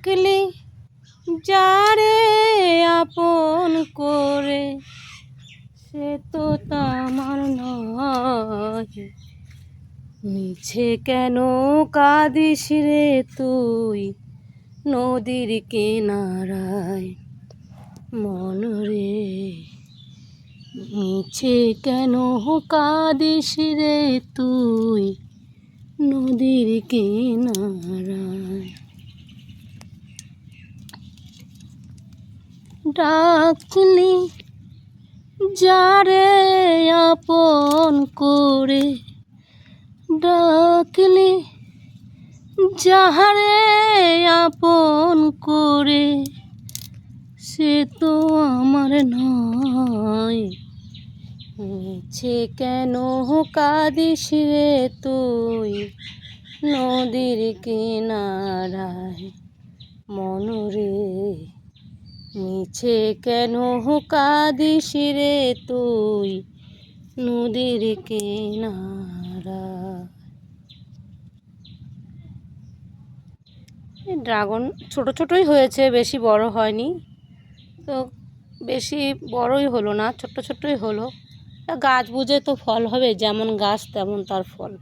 ডাকলি যারে আপন করে, সে তো তামার নয়। মিছে কেন কাঁদিস রে তুই নদীর কিনারায়? মন রে, মিছে কেন কাঁদিস রে তুই নদীর কিনারায়? ডাকলি, যারে আপন করে ডাকলি, যাহারে আপন করে, সে তো আমার নয়। মিছে কেন কাঁদিস রে তুই? নদীর কিনারায় মনরে মিছে কেন কাঁদিস রে তুই? নদীর কিনারায় এই ড্রাগন ছোট ছোটই হয়েছে, বেশি বড় হয়নি। তো বেশি বড়ই হলো না, ছোট্ট ছোট্টই হলো। গাছ বুঝে তো ফল হবে, যেমন গাছ তেমন তার ফল।